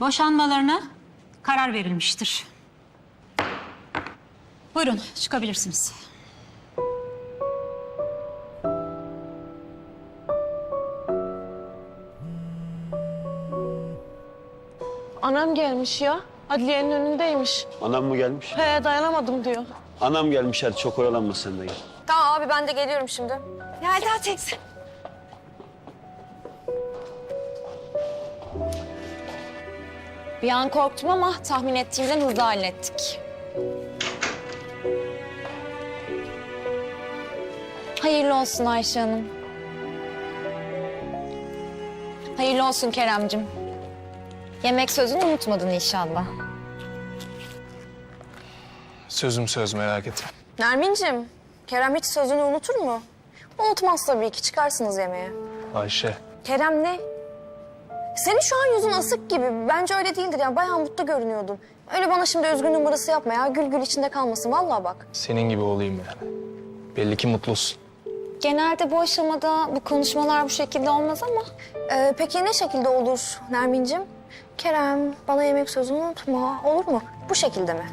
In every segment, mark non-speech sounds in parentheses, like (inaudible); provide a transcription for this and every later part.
Boşanmalarına karar verilmiştir. Buyurun çıkabilirsiniz. Anam gelmiş ya. Adliyenin önündeymiş. Anam mı gelmiş? He dayanamadım diyor. Anam gelmiş hadi çok oyalanma sen de gel. Tamam abi ben de geliyorum şimdi. Yelda teyze. Bir an korktum ama tahmin ettiğimden hızlı hallettik. Hayırlı olsun Ayşe Hanım. Hayırlı olsun Keremcim. Yemek sözünü unutmadın inşallah. Sözüm söz merak etme. Nermin'cim, Kerem hiç sözünü unutur mu? Unutmaz tabii ki, çıkarsınız yemeğe. Ayşe. Kerem ne? Senin şu an yüzün asık gibi. Bence öyle değildir ya. Bayağı mutlu görünüyordun. Öyle bana şimdi özgün numarası yapma ya. Gül gül içinde kalmasın. Vallahi bak. Senin gibi olayım yani. Belli ki mutlusun. Genelde bu aşamada bu konuşmalar bu şekilde olmaz ama... Ee, peki ne şekilde olur Nermin'cim? Kerem, bana yemek sözünü unutma. Olur mu? Bu şekilde mi?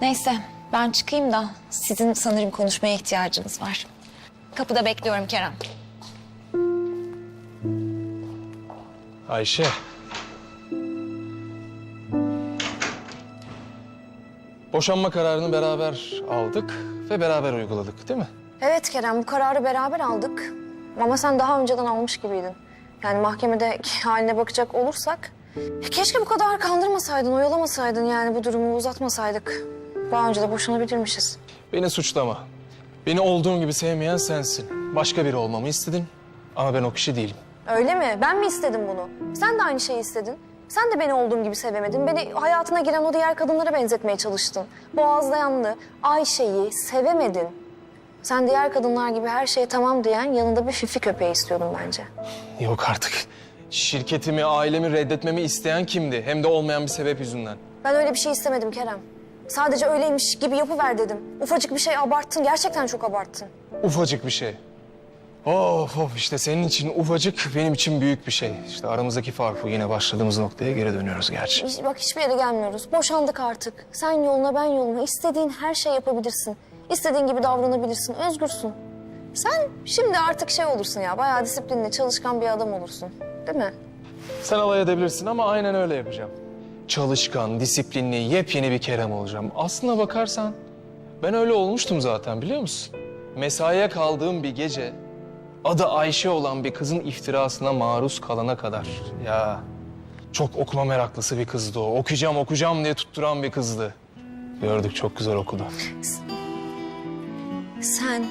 Neyse, ben çıkayım da sizin sanırım konuşmaya ihtiyacınız var. Kapıda bekliyorum Kerem. Ayşe. Boşanma kararını beraber aldık ve beraber uyguladık değil mi? Evet Kerem, bu kararı beraber aldık. Ama sen daha önceden almış gibiydin. Yani mahkemede (laughs) haline bakacak olursak... Keşke bu kadar kandırmasaydın, oyalamasaydın yani bu durumu uzatmasaydık. Daha önce de boşanabilirmişiz. Beni suçlama. Beni olduğum gibi sevmeyen sensin. Başka biri olmamı istedin ama ben o kişi değilim. Öyle mi? Ben mi istedim bunu? Sen de aynı şeyi istedin. Sen de beni olduğum gibi sevemedin. Beni hayatına giren o diğer kadınlara benzetmeye çalıştın. Boğazlayanlı Ayşe'yi sevemedin. Sen diğer kadınlar gibi her şeye tamam diyen yanında bir fifi köpeği istiyordun bence. Yok artık. Şirketimi, ailemi reddetmemi isteyen kimdi? Hem de olmayan bir sebep yüzünden. Ben öyle bir şey istemedim Kerem. Sadece öyleymiş gibi yapıver dedim. Ufacık bir şey abarttın. Gerçekten çok abarttın. Ufacık bir şey. Of of işte senin için ufacık, benim için büyük bir şey. İşte aramızdaki fark bu. Yine başladığımız noktaya geri dönüyoruz gerçi. Bak hiçbir yere gelmiyoruz. Boşandık artık. Sen yoluna ben yoluma. İstediğin her şey yapabilirsin. İstediğin gibi davranabilirsin. Özgürsün. Sen şimdi artık şey olursun ya. Bayağı disiplinli, çalışkan bir adam olursun. Değil mi? Sen alay edebilirsin ama aynen öyle yapacağım. Çalışkan, disiplinli, yepyeni bir Kerem olacağım. Aslına bakarsan ben öyle olmuştum zaten biliyor musun? Mesaiye kaldığım bir gece adı Ayşe olan bir kızın iftirasına maruz kalana kadar. Ya çok okuma meraklısı bir kızdı o. Okuyacağım okuyacağım diye tutturan bir kızdı. Gördük çok güzel okudu. Sen...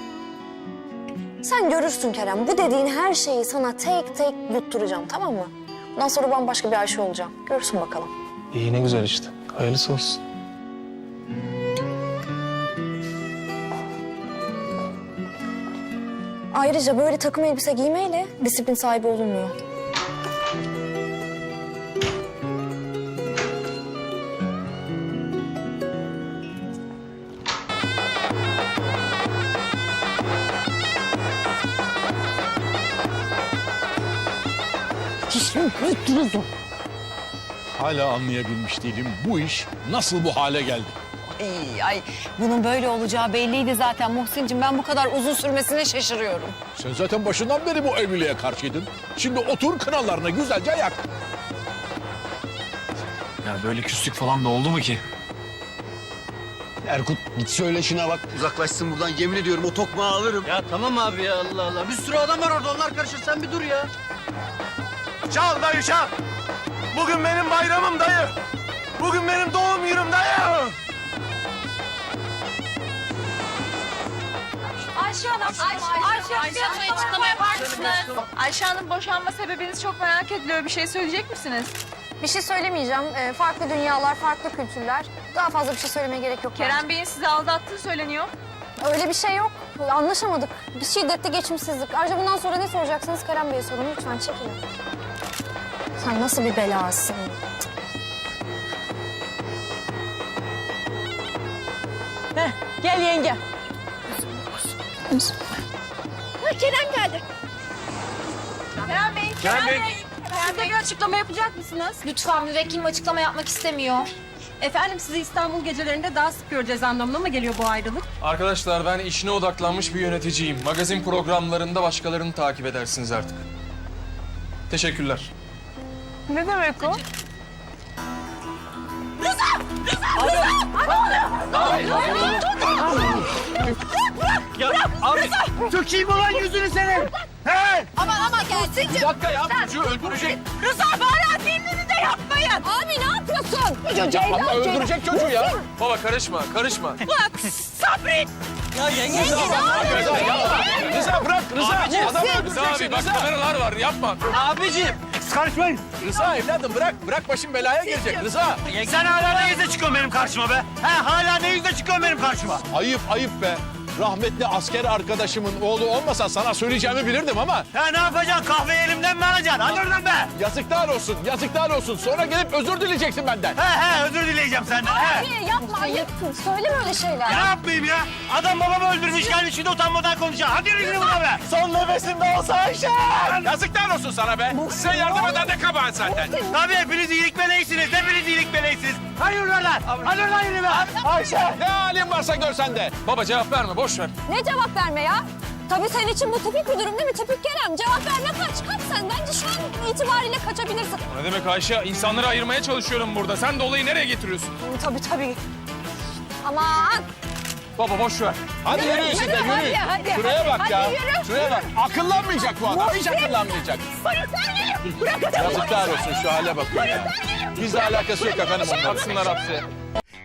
Sen görürsün Kerem. Bu dediğin her şeyi sana tek tek yutturacağım tamam mı? Bundan sonra bambaşka bir Ayşe olacağım. Görürsün bakalım. İyi ne güzel işte. Hayırlısı olsun. Ayrıca böyle takım elbise giymeyle disiplin sahibi olunmuyor. Hala anlayabilmiş değilim. Bu iş nasıl bu hale geldi? Ay, ay bunun böyle olacağı belliydi zaten Muhsin'cim. Ben bu kadar uzun sürmesine şaşırıyorum. Sen zaten başından beri bu evliliğe karşıydın. Şimdi otur kınalarını güzelce yak. Ya böyle küslük falan da oldu mu ki? Erkut git söyle şuna bak uzaklaşsın buradan yemin ediyorum o tokmağı alırım. Ya tamam abi ya Allah Allah. Bir sürü adam var orada onlar karışır sen bir dur ya. Çal dayı çal. Bugün benim bayramım dayı. Bugün benim doğum günüm dayı. Ayşe Hanım, Ayşe, Ayşe, Ayşe Hanım açıklama yapar mısınız? Ayşe Hanım boşanma sebebiniz çok merak ediliyor. Bir şey söyleyecek misiniz? Bir şey söylemeyeceğim. Ee, farklı dünyalar, farklı kültürler. Daha fazla bir şey söylemeye gerek yok. Kerem Bey'in sizi aldattığı söyleniyor. Öyle bir şey yok. Anlaşamadık. Bir şiddetli geçimsizlik. Ayrıca bundan sonra ne soracaksınız Kerem Bey'e sorun. Lütfen çekilin. Sen nasıl bir belasın? Gel yenge. Kerem geldi. Kerem Bey, Kerem Bey. Siz de bir açıklama yapacak mısınız? Lütfen müvekkilim açıklama yapmak istemiyor. Efendim sizi İstanbul gecelerinde daha sık göreceğiz anlamına mı geliyor bu ayrılık? Arkadaşlar ben işine odaklanmış bir yöneticiyim. Magazin programlarında başkalarını takip edersiniz artık. Teşekkürler. Ne demek o? Sökeyim ulan yüzünü senin. He? Aman aman gelsin. Bir dakika ya çocuğu öldürecek. Rıza bari filmini de yapmayın. Abi ne yapıyorsun? Ama öldürecek çocuğu ya. Baba karışma, karışma. Bak Sabri. Rıza bırak Rıza. Adamı Rıza öldüreceksin abi bak Rıza. kameralar var yapma. Abicim. Karışmayın. Rıza evladım bırak. Bırak başın belaya gelecek Rıza. Sen hala ne yüzle çıkıyorsun benim karşıma be? He hala ne yüzle çıkıyorsun benim karşıma? Ayıp ayıp be. Rahmetli asker arkadaşımın oğlu olmasa sana söyleyeceğimi bilirdim ama Ya ne yapacaksın? Kahveyi elimden mi alacaksın? Hadi oradan be. yazıklar olsun, yazıklar olsun. Sonra gelip özür dileyeceksin benden. He he özür dileyeceğim senden. He. Abi yapma ayıptın. Söyleme öyle şeyler. Ne yapmayayım ya? Adam babamı öldürmüş gelmiş şimdi utanmadan konuşuyor. Hadi yürü gidin buna be. Son nefesimde olsa Ayşe. Yazıklar olsun sana be. Size yardım eden de kabahat zaten. Tabii hepiniz iyilik meleğisiniz. Hepiniz iyilik meleğisiniz. Yürü lan. Hadi lan yürü be. Ayşe. Ne halin varsa görsen de. Baba cevap verme boş ver. Ne cevap verme ya? Tabii senin için bu tipik bir durum değil mi? Tipik Kerem. Cevap verme kaç. Kaç sen. Bence şu an itibariyle kaçabilirsin. Ne demek Ayşe? İnsanları ayırmaya çalışıyorum burada. Sen de olayı nereye getiriyorsun? Tabii tabii. Aman. Baba boş ver. Hadi yürü işte yürü, yürü. hadi, hadi, Şuraya hadi, bak hadi ya. yürü. Şuraya bak. Akıllanmayacak bu adam. Hiç akıllanmayacak. Yazıklar olsun şu hale bakın ya. Bizle alakası yok efendim. Atsınlar hapse.